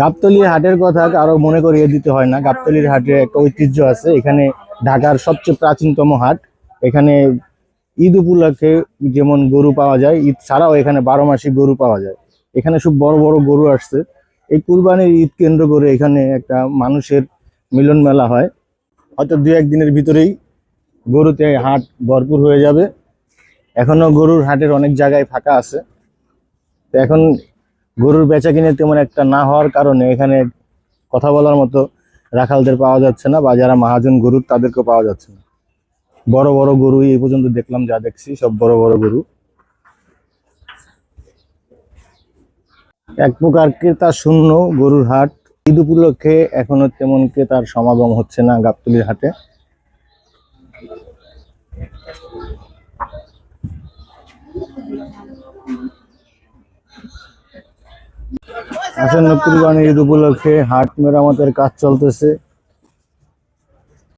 গাবতলি হাটের কথা কারও মনে করিয়ে দিতে হয় না। গাবতলির হাটের একটা ঐতিহ্য আছে, এখানে ঢাকার সবচেয়ে প্রাচীনতম হাট। এখানে ঈদ উপলক্ষে যেমন গরু পাওয়া যায়, ঈদ ছাড়াও এখানে বারো মাসি গরু পাওয়া যায়। এখানে সব বড় বড় গরু আসছে। এই কুরবানির ঈদ কেন্দ্র করে এখানে একটা মানুষের মিলন মেলা হয়। হয়তো দু একদিনের ভিতরেই গরুতে হাট ভরপুর হয়ে যাবে। এখনও গরুর হাটের অনেক জায়গায় ফাঁকা আছে। তো এখন গরুর বেচা কিনে তেমন একটা না হওয়ার কারণে এখানে কথা বলার মতো রাখালদের পাওয়া যাচ্ছে না বা যারা মহাজন গরুর তাদেরকেও পাওয়া যাচ্ছে না। বড় বড় গরু এই পর্যন্ত দেখলাম, যা দেখছি, সব বড় বড় গরু। এক প্রকার ক্রেতা শূন্য গরুর হাট। ঈদ উপলক্ষে এখনও তেমন ক্রেতার সমাগম হচ্ছে না গাবতলির হাটে। আসন্ন কুরবানি ঈদ উপলক্ষে হাট মেরামতের কাজ চলতেছে।